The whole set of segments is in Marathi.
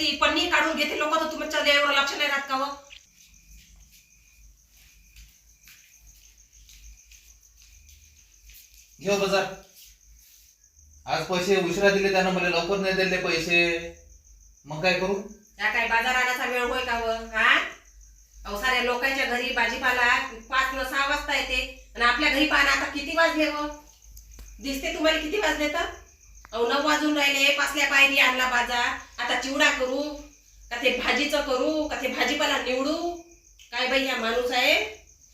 झोऱ्यातली पन्नी काढून घेते लोक तर तुमच्या एवढं लक्ष नाही राहत का व घेऊ बाजार. आज पैसे उशिरा दिले त्यानं मला लवकर नाही दिले पैसे. मग काय करू? त्या काय बाजार आणायचा वेळ होय का व हा? अहो साऱ्या लोकांच्या घरी भाजीपाला पाच न सहा वाजता येते. आणि आपल्या घरी पाहणं आता किती वाजले व दिसते तुम्हाला किती वाजले तर? अहो नऊ वाजून राहिले. पाचल्या पायरी आणला बाजार. आता चिवडा करू का ते भाजीचं करू का ते भाजीपाला निवडू? काय बाई हा माणूस आहे?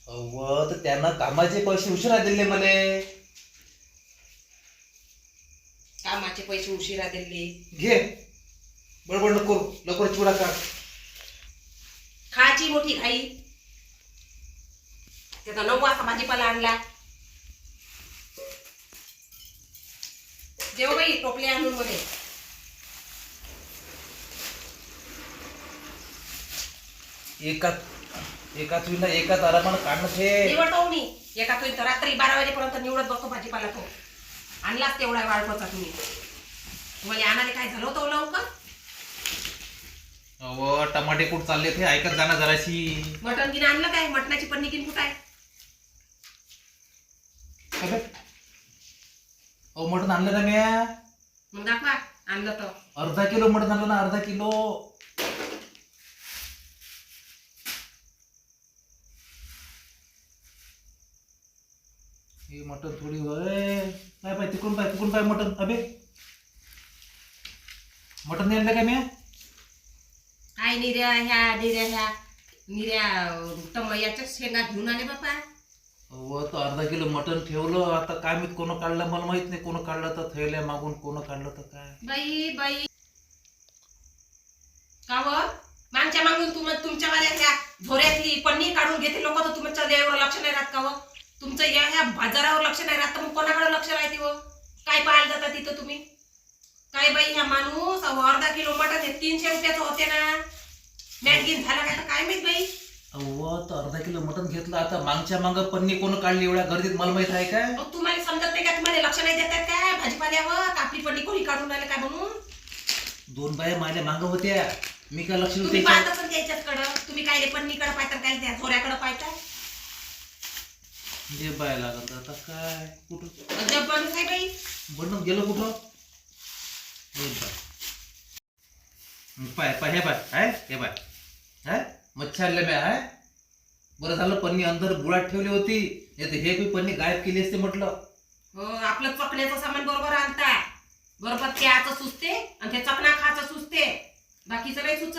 तर त्यानं कामाचे पैसे उशिरा दिले मले कामाचे पैसे उशिरा दिले. घे. बडबड नको करू. लवकर चिवडा काढ खायची मोठी घाई. त्याचा नऊ वाजता भाजीपाला आणला. देव बाई टोपले आणून मध्ये एकाच एकाच विना एकाच आरामानं काढणं हे निवडतो मी. एका तुम्ही रात्री बारा वाजेपर्यंत निवडत बसतो भाजीपाला तो. आणलाच तेवढा वाळपचा तुम्ही. तुम्हाला आणाले काय झालं होतं हो लवकर? अव टमाटे कुठ चालले ते? ऐकत जाणार जराशी. मटण गिन आणलं काय? मटणाची पन्नी गिन कुठं आहे. अहो मटण आणलं ना म्या मग दाखवा आणलं तर. अर्धा किलो मटण आणलं ना अर्धा किलो. हे मटण थोडी होय काय पाय तिकडून पाय तिकडून पाय मटण. अबे. मटण नाही आणलं काय म्या काय निर्या ह्या निर्या ह्या निर्या टम याच्या शेंगा घेऊन आले बापा. व तो अर्धा किलो मटण ठेवलं. आता काय मी कोण काढलं? मला माहीत नाही कोण काढलं तर थैल्या मागून कोण काढलं तर काय. बाई बाई. का व? मागच्या मागून तुम तुमच्या वाल्या झोऱ्यातली पन्नी काढून घेते लोक तर तुमच्या देवावर लक्ष नाही राहत का व? तुमचं या ह्या बाजारावर लक्ष नाही राहत. तर मग कोणाकडे लक्ष राहते व? काय पाहायला जाता तिथं तुम्ही? काय बाई ह्या माणूस? अर्धा किलो मटण हे तीनशे रुपयाचं होते ना. मॅगीन झाला काय तर काय माहीत बाई? तर अर्धा किलो मटण घेतलं आता. मागच्या माग पन्नी कोण काढली एवढ्या गर्दीत? मला माहीत आहे काय मग तुम्हाला समजत नाही का? तुम्हाला लक्ष नाही देतात काय भाजीपाल्यावर? का आपली पन्नी कोणी काढून आले काय म्हणून? दोन बाया माझ्या माग होत्या. मी काय लक्ष तुम्ही नव्हते पाहत असाल त्याच्याकडं तुम्ही काय पन्नीकडे पाहता काय? त्या झोऱ्याकडे पाहता? जे बाया लागत आता काय? कुठं? अजब माणूस आहे बाई. बनून गेलो कुठं? हे बाय. पाय पाय हे बाय हे बाय हाय? मच्छी आणल्या म्या हाय बरं झालं पन्नी अंदर बुडात ठेवली होती. नाही तर हे बी पन्नी गायब केली असते म्हटलं. हो आपलं चकण्याचं सामान बरोबर आणता बरोबर त्याचं सुचते आणि ते चकना खाचं सुचते बाकीचं नाही सुचत.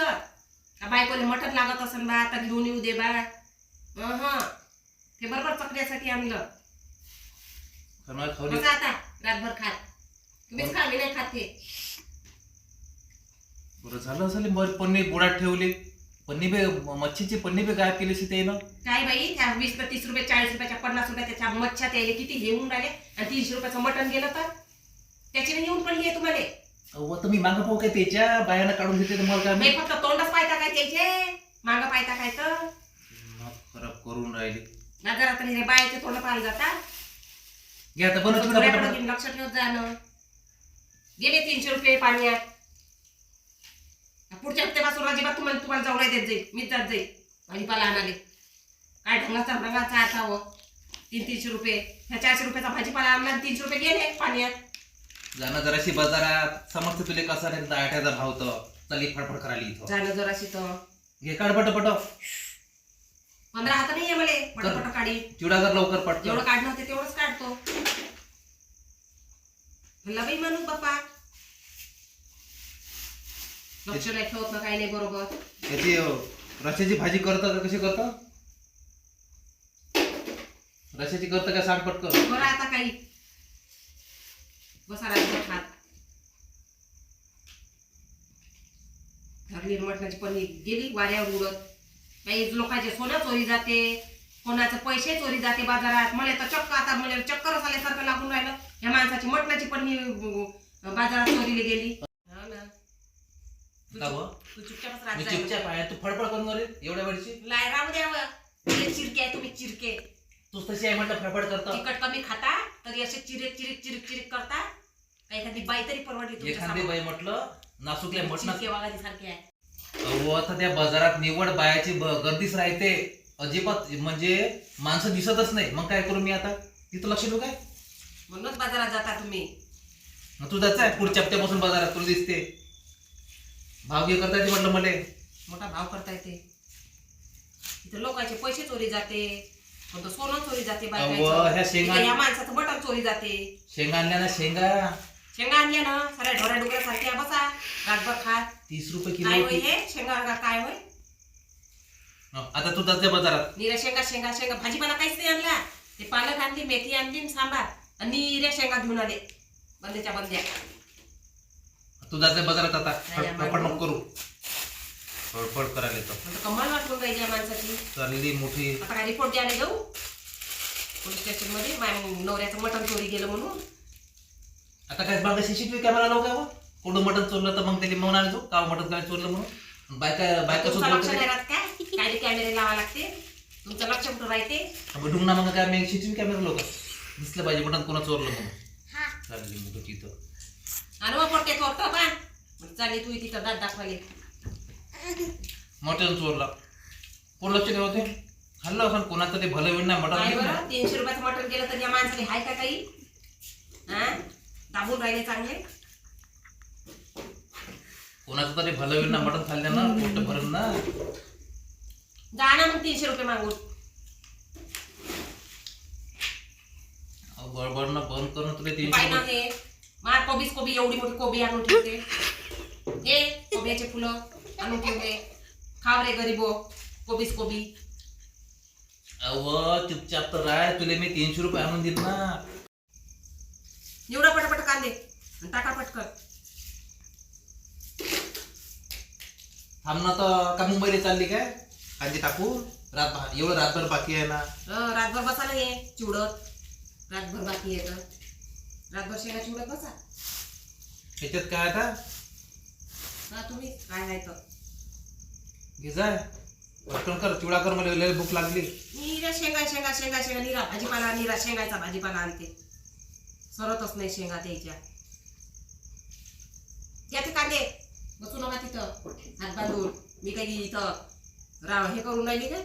का बायकोले मटण लागत असेल बा आता घेऊन येऊ दे बा. हं ते बरोबर चकण्यासाठी आणलं. खरं आता रातभर खात. तुम्हीच खा मी नाही खात ते बरं झालं असेल बरं पन्नी बुडात ठेवली. पन्नी बी मच्छीची पन्नी बी गायब केली असती त्यानं काय बाई त्या वीस ते तीस रुपये चाळीस रुपयाच्या पन्नास रुपये त्याच्या मच्छा त्याले किती घेऊन राहिले? आणि तीनशे रुपयाचं मटण गेलं तर? त्याची नाही येऊन पडली आहे तुम्हाला. अहो तर मी मागं पाहू काय त्याच्या बायानं काढून घेतले तर मला काय नाही माहीत? फक्त तोंडच पाहता काय त्याचे? मागं पाहता काय तर? नाक खराब करून राहिली. बाजारात हे बायाचे तोंड पाहायला जाता घे आता बनव चिवडा थोड्याकडे पटापट. घेऊन लक्ष ठेवत जाणं गेले तीनशे रुपये पाण्यात. पुढच्या हप्त्यापासून अजिबात तुम्हाला तुम्हाला जवळ देत जाईल. मीच जात जाईल. भाजीपाला आणाले काय ढंगाचा ढंगाचा असावं तीन तीनशे रुपये. ह्या चारशे रुपयाचा भाजीपाला आणला आणि तीनशे रुपये गेले पाण्यात. जाणं जराशी बाजारात समजते तुले कसा रे आठ्याचा भाव तर. चली फडफड करायला इथं जाणं जराशी तर. घे काढ पट पट पंधरा हात नाही आहे मला. पटापट काढी. चिवडा कर लवकर पट जेवढं काढणं होते तेवढंच काढतो. म्हणला बाई माणूस बापा. लक्ष नाही ठेवत ना काही नाही बरोबर. याची रश्याची भाजी करतं का? कशी करतं? रश्याची करतं का? सांग पटकन. बरं आता काही. बसा राजभर खात धरली मटणाची पन्नी गेली वाऱ्यावर उडत. काही लोकांचे सोनं चोरी जाते. कोणाचे पैसे चोरी जाते बाजारात. मला तर चक्क आता मला चक्कर आल्यासारखं लागून राहिलं. या माणसाची मटणाची अं, बाजारात चोरीला गेली. का? तू चुपचापच मी राहत जाय. चुपचाप आहे. तू फडफड करून एवढ्या वेळची. लाय राहू द्यावं हे चिरके आहे तुम्ही चिरके. तू तशी आहे म्हटलं फडफड करतं. तिखट कमी खाता तरी असे चिरिक चिरिक चिरिक चिरिक करता. काही एखादी बाई तरी परवडली तुमच्या एखादी समोर. बाई म्हटलं म्हटलं सारखी आहे. अहो आता त्या बाजारात निवड बायाची ब- गर्दीच राहते. अजिबात म्हणजे माणसं दिसतच नाही. मग काय करू मी आता? तिथं लक्ष देऊ काय? म्हणूनच बाजारात जाता तुम्ही. मग तू जायचं आहे पुढच्या हप्त्यापासून बाजारात तुला दिसते. भाव घे करता येते म्हटलं मले. मोठा भाव करता येते. इथं लोकांचे पैसे चोरी जाते सोनं चोरी जाते अहो, बायकांचं. ह्या इथं शेंगा ह्या माणसाचं बटन चोरी जाते. शेंगा आणल्या ना शेंगा. शेंगा आणल्या ना साऱ्या ढोऱ्या डुकऱ्या सारख्या बसा रातभर खात तीस रुपये काय किलो होय होती. हे? शेंगा का काय होय? हं, आता तू जाते बाजारात. निऱ्या शेंगा शेंगा शेंगा. भाजीपाला काहीच नाही आणला. ते पालक आणली मेथी आणली आणि सांबार. आणि निऱ्या शेंगा घेऊन आले. बंदेच्या बंद्या तू जाते बाजारात आता. नाही, फटफट नको करू. फडफड करायला येतं. म्हणतो कमाल वाटून पाहिजे या माणसाची. चालली मोठी. आता काय रिपोर्ट द्यायला जाऊ? पोलीस स्टेशनमध्ये. माझ्या नवऱ्याचं मटण चोरी गेलं म्हणून. आता काय मागे सीसीटीव्ही कॅमेरा लावू काय बा? कुठं मटण चोरलं तर मग त्याला म्हणून आणतो का मटण काय चोरलं म्हणून? बायका बायका तुमचं लक्ष सुद्धा राहत काय? काय ते कॅमेरे लावा लागते? तुमचं लक्ष कुठं राहते? ना मग काय मी सीसीटीव्ही कॅमेरा लोक दिसलं पाहिजे मटण कोणा चोरलं म्हणून. चालली तिथं आणि मग पटके चोरतो का मग चालली तू तिथं दात दाखवाले मटण चोरला. कोण लक्ष ठेवत. होते खाल्लं असं कोणाचं ते भलं होईल ना मटण काय घेऊन ना. बरं तीनशे रुपयाचं मटण केलं तर या माणसाने हाय का काही? हा? दाबून राहिले चांगले? कोणाचं तरी भलं होईल ना मटण खाल्लं ना पोट भरून ना? जा ना मग तीनशे रुपये मागून. अहो, बडबड ना बंद करून तुला तीनशे पाय ना रुपये- हे मार कोबीच कोबी एवढी मोठी कोबी आणून ठेवते. हे कोबियाचे फुलं आणून ठेवले. खाव रे गरीबो कोबीच कोबी. अव चुपचाप तर राय तुला मी तीनशे रुपये आणून देईन ना निवडा पटापट कांदे. आणि टाका पटकन. थांब ना तर का मुंबईला चालली काय? कांदी टाकू? रात एवढं रातभर बाकी आहे ना. रातभर बसा ना हे चिवडत. रातभर बाकी येत रातभर शेंगा चिवडत बसा. ह्याच्यात काय आता? हा तुम्ही. काय आहे तर. घे जाय पटकन कर चिवडा कर मला लय भूक लागली. निरा शेंगा शेंगा शेंगा शेंगा निरा. भाजीपाला निरा. शेंगायचा भाजीपाला आणते. सरतच नाही शेंगा द्यायच्या. घ्या ते कांदे. बसू नका तिथं. हात बांधून. मी काही इथं राव हे करून राहिली काय?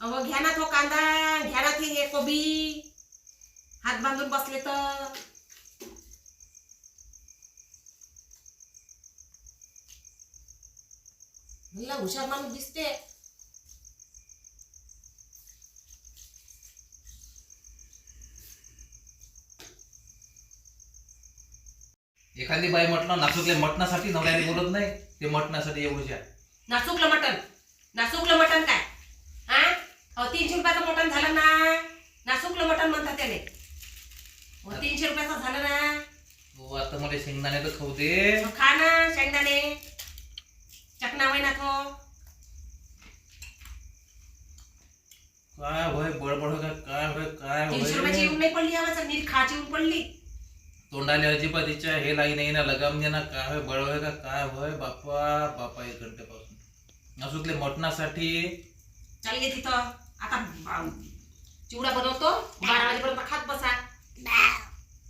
अहो घ्या ना तो कांदा घ्या ना ते हे कोबी. हात बांधून बसले तर. मला हुशार माणूस दिसते. एखादी बाई म्हटलं नासूकले मटणासाठी नवऱ्याने बोलत नाही ते मटणासाठी एवढ्या नाचुकलं मटण. नाचुकलं मटण काय? अहो तीनशे रुपयाचं मटण झालं ना? नाचुकलं मटण म्हणतात त्याने. अहो, तीनशे रुपयाचं झालं ना? हो आता मला शेंगदाणे तर खाऊ दे. मग खा ना शेंगदाणे. चकना वय ना तो. काय होय? बडबड होय का? काय होय? काय तीनशे रुपयाची होय येऊन नाही पडली आवाज नीट खाची येऊन पडली. तोंडाले अजिबात इच्छा हे लाई नाही ना लगाम दे ना काय होय? बळ होय का? काय होय? बापा बापा एक घंट्यापासून. नासूकले मटणासाठी. चालले तिथं. आता चिवडा बनवतो बारा वाजेपर्यंत खात बसा.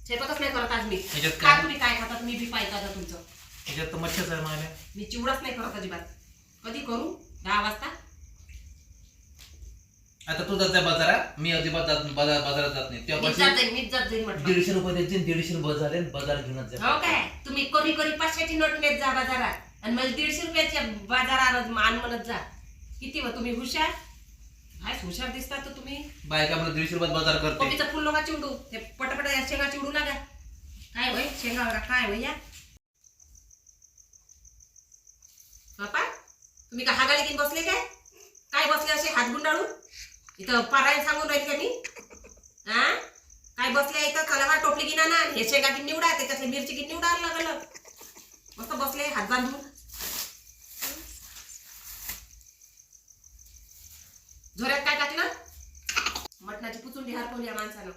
स्वयंपाकच नाही करत आज मी. ह्याच्यात खा काय तुम्ही काय खातात मी बी पाहिजे आता तुमचं. ह्याच्यात तर मच्छच आहे माझ्या. मी चिवडाच नाही करत अजिबात. कधी करू? दहा वाजता? आता तू जात जा बाजारात मी अजिबात जात बाजार बाजारात जात नाही. मीच तेव्हापासून जात जाईन मीच जात जाईन म्हटलं. दीडशे रुपये द्यायचे दीडशे रुपये झाले आणि बाजार घेऊनच जा. हो काय? तुम्ही कोणी कोणी पाचशेची नोट नेत जा बाजारात. आणि मला दीडशे रुपयाच्या बाजारात मान म्हणत जा. किती व तुम्ही हुशार? हुशार दिसता तर तुम्ही? बायका मला दीडशे रुपयात बाजार करते. कोबीचं फुल नका चिवडू ते पटपट या शेंगा चिवडू लागा. काय होय? शेंगा बघा, काय होय या? बापा तुम्ही का हागाली घेऊन बसले काय? काय बसले असे हात गुंडाळून? इथं पारायण सांगून राहील का मी हा काय बसले इथं? बा टोपली गिना ना हे शेंगा की निवडा त्याच्यातले मिरची की निवडा लागलं. मस्त बसले हात बांधून. झोऱ्यात काय टाकलं? मटणाची पुचुंडी हरपवली या माणसानं.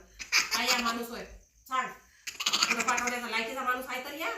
काय या माणूस होय. सांग पाठवण्याचा लायकीचा माणूस आहे तर या.